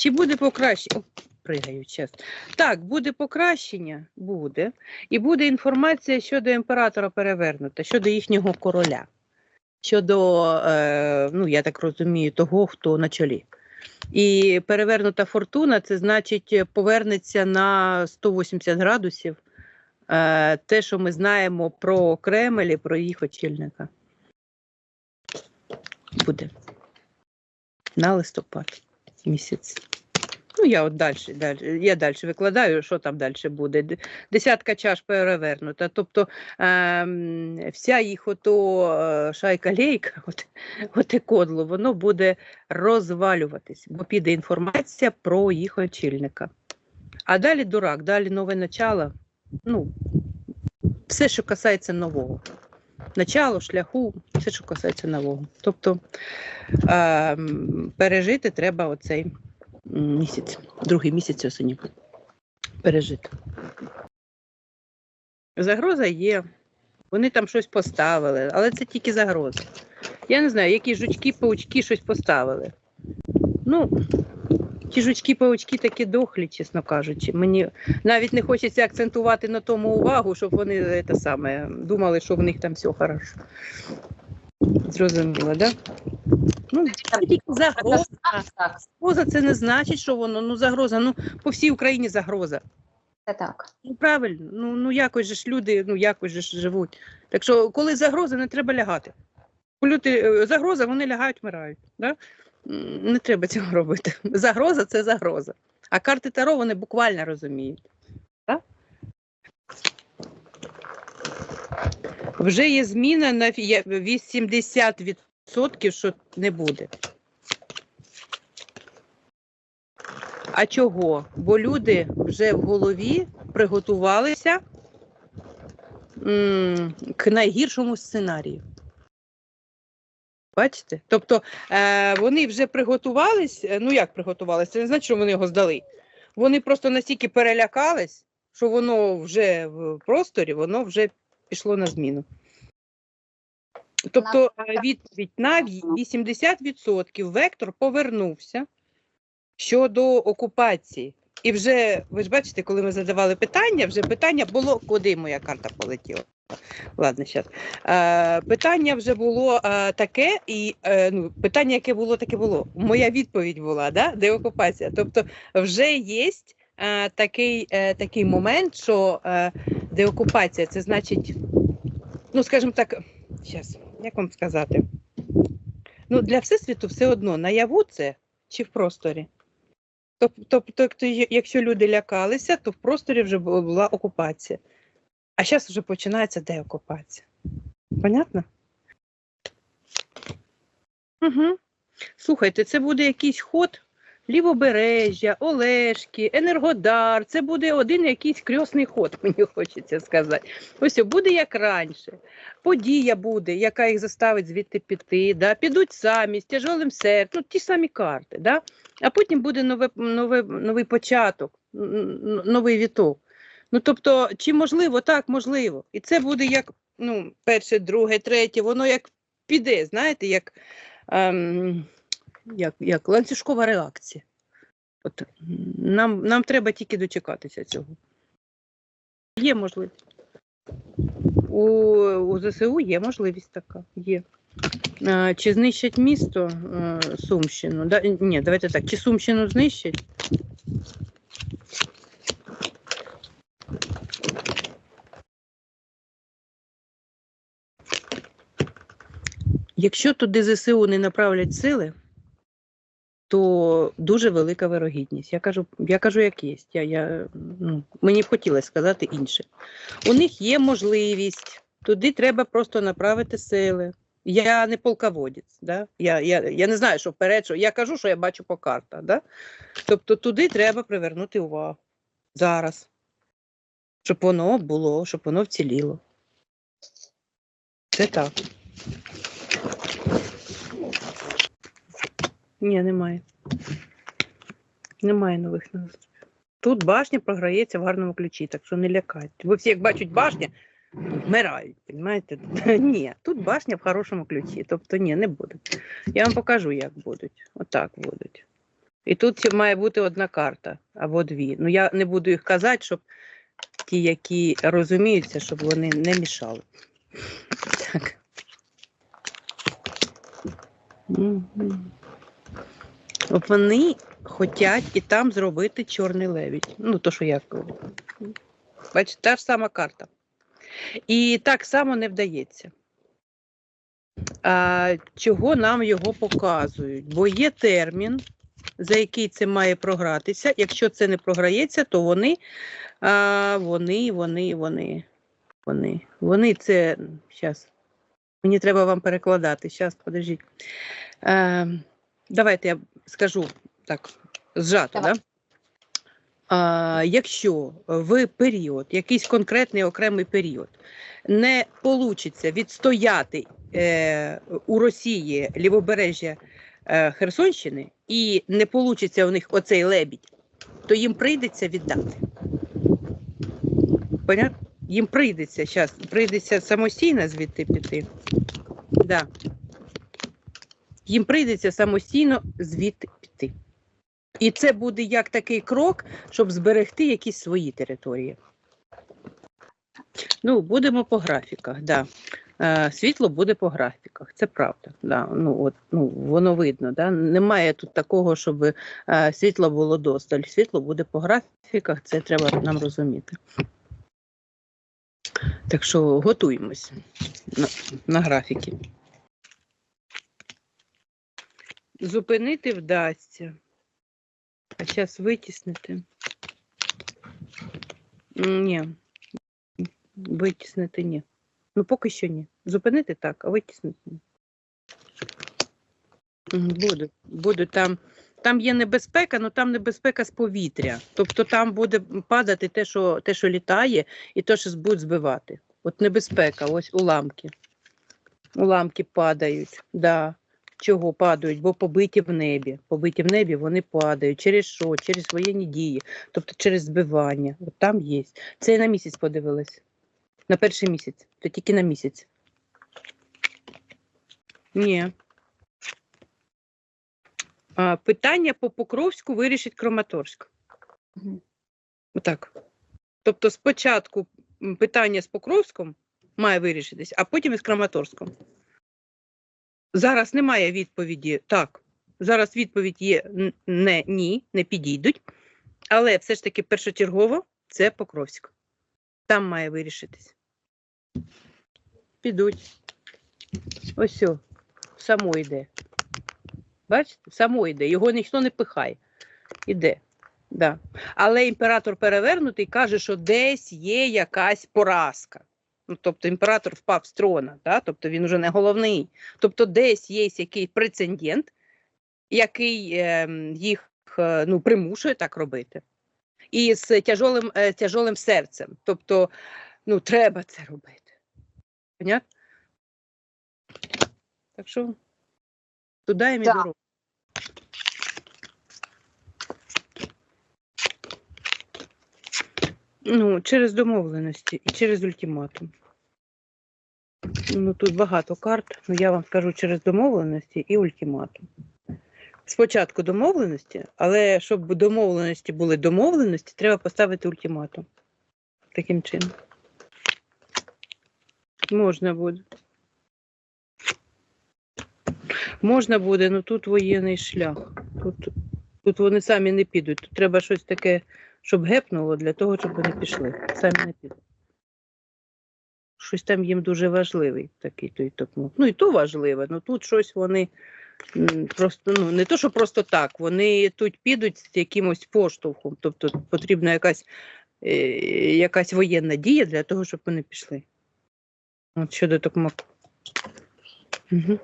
Чи буде покращення? Пригаю час. Так, буде покращення, буде. І буде інформація щодо імператора перевернута, щодо їхнього короля, щодо, е, ну я так розумію, того, хто на чолі. І перевернута фортуна це значить повернеться на 180 градусів е, те, що ми знаємо про Кремль і про їх очільника. Буде на листопад місяць. Ну, я от далі, далі, я далі викладаю, що там далі буде. Десятка чаш перевернута. Тобто ем, вся їх ото е, шайка-лейка, от, оте кодло, воно буде розвалюватись, бо піде інформація про їх очільника. А далі дурак, далі нове начало. Ну, все, що касається нового. Начало, шляху, все, що касається нового. Тобто ем, пережити треба оцей місяць, другий місяць осені. Пережити. Загроза є. Вони там щось поставили, але це тільки загроза. Я не знаю, які жучки, паучки щось поставили. Ну, ті жучки, паучки такі дохлі, чесно кажучи. Мені навіть не хочеться акцентувати на тому увагу, щоб вони е, те саме, думали, що в них там все хорошо. Зрозуміло, да? Ну, це тільки загроза. Загроза це не значить, що воно ну загроза. Ну по всій Україні загроза. це так. Ну правильно, ну ну якось же ж люди, ну якось же ж живуть. Так що, коли загроза, не треба лягати. Ти, е, загроза, вони лягають, вмирають. Да? Не треба цього робити. Загроза це загроза. А карти Таро вони буквально розуміють. Так? Вже є зміна на 80%, що не буде. А чого? Бо люди вже в голові приготувалися м, к найгіршому сценарію. Бачите? Тобто е, вони вже приготувались, е, ну як приготувалися, це не значить, що вони його здали. Вони просто настільки перелякались, що воно вже в просторі, воно вже пішло на зміну. Тобто е, відповідь на 80% вектор повернувся щодо окупації. І вже, ви ж бачите, коли ми задавали питання, вже питання було, куди моя карта полетіла. Ладно, зараз. Е, питання вже було е, таке, і е, ну, питання, яке було, таке було. Моя відповідь була, да? де окупація. Тобто вже є е, такий, е, такий момент, що е, деокупація, це значить, ну, скажімо так, зараз, як вам сказати? Ну, для Всесвіту все одно, наяву це чи в просторі. Тобто, тобто, якщо люди лякалися, то в просторі вже була окупація. А зараз вже починається деокупація. Понятно? Угу. Слухайте, це буде якийсь ход Лівобережжя, Олешки, Енергодар. Це буде один якийсь крьосний ход, мені хочеться сказати. Ось буде як раніше. Подія буде, яка їх заставить звідти піти. Да? Підуть самі з тяжелим серцем, ну, ті самі карти. Да? А потім буде нове, нове, новий початок, новий віток. Ну тобто, чи можливо, так, можливо. І це буде як ну, перше, друге, третє, воно як піде, знаєте, як, ем, як, як ланцюжкова реакція. От, нам, нам треба тільки дочекатися цього. Є можливість. У, у ЗСУ є можливість така. Є. А, чи знищать місто е, Сумщину? Да, ні, давайте так. Чи Сумщину знищать? Якщо туди ЗСУ не направлять сили, то дуже велика вирогідність. Я кажу, я кажу, як є. Я, я, ну, мені хотілося сказати інше. У них є можливість, туди треба просто направити сили. Я не полководець, да? я, я, я не знаю, що вперед, що я кажу, що я бачу по картах. Да? Тобто туди треба привернути увагу зараз, щоб воно було, щоб воно вціліло. Це так. Ні, немає. Немає нових наступів. Тут башня програється в гарному ключі, так що не лякайте. Бо всі, як бачать башня, вмирають, розумієте? Ні, тут башня в хорошому ключі. Тобто ні, не будуть. Я вам покажу, як будуть. Отак будуть. І тут має бути одна карта або дві. Ну я не буду їх казати, щоб ті, які розуміються, щоб вони не мішали. Так. Вони хочуть і там зробити чорний лебідь. Ну, то, що я кажу. Бачите, та ж сама карта. І так само не вдається. А, чого нам його показують? Бо є термін, за який це має програтися. Якщо це не програється, то вони, а, вони, вони, вони, вони, вони це. Зараз. Мені треба вам перекладати. Зараз, подождіть. Е, давайте я скажу так, зжато, Давай. да? А, якщо в період, якийсь конкретний окремий період, не вийде відстояти е, у Росії лівобережжя е, Херсонщини і не вийде у них оцей лебідь, то їм прийдеться віддати. Понятно? Їм прийдеться зараз, прийдеться самостійно звідти піти. Да. Їм прийдеться самостійно звідти піти. І це буде як такий крок, щоб зберегти якісь свої території. Ну, будемо по графіках, да. Е, світло буде по графіках, це правда. Да. Ну, от, ну, воно видно. Да. Немає тут такого, щоб е, світло було досталь. Світло буде по графіках, це треба нам розуміти. Так що готуємось на, на графіки. Зупинити вдасться. А зараз витіснити. Ні. Витіснити ні. Ну, поки що ні. Зупинити так, а витіснити ні. Буду. Буду там. Там є небезпека, але там небезпека з повітря. Тобто там буде падати те, що, те, що літає, і те, що будуть збивати. От небезпека, ось уламки. Уламки падають. Да. Чого падають? Бо побиті в небі. Побиті в небі вони падають. Через що? Через воєнні дії, тобто через збивання. От там є. Це я на місяць подивилась. На перший місяць. То тільки на місяць. Ні. А, питання по Покровську вирішить Краматорськ. Мгм. Отак. Тобто спочатку питання з Покровськом має вирішитись, а потім із Краматорськом. Зараз немає відповіді так. Зараз відповідь є не ні, не підійдуть. Але все ж таки першочергово це Покровськ. Там має вирішитись. Підуть. Ось само йде. Бачите, само йде. Його ніхто не пихає. Іде. Да. Але імператор перевернутий каже, що десь є якась поразка. Ну, тобто імператор впав з трона, да? тобто він вже не головний. Тобто, десь є якийсь прецедент, який ем, їх е, ну, примушує так робити. І з тяжолим, е, тяжолим серцем. Тобто, ну, треба це робити. Понятно? Так що туди і Да. дорога. Ну, через домовленості і через ультиматум. Ну, тут багато карт, ну я вам скажу через домовленості і ультиматум. Спочатку домовленості, але щоб домовленості були домовленості, треба поставити ультиматум. Таким чином. Можна буде. Можна буде, ну тут воєнний шлях. Тут, тут вони самі не підуть. Тут треба щось таке, щоб гепнуло для того, щоб вони пішли. Самі не підуть. Щось там їм дуже важливий такий той токмок. Ну і то важливе, ну тут щось вони просто, ну не то, що просто так, вони тут підуть з якимось поштовхом. Тобто потрібна якась, е, якась воєнна дія для того, щоб вони пішли. От щодо токмаку. Угу.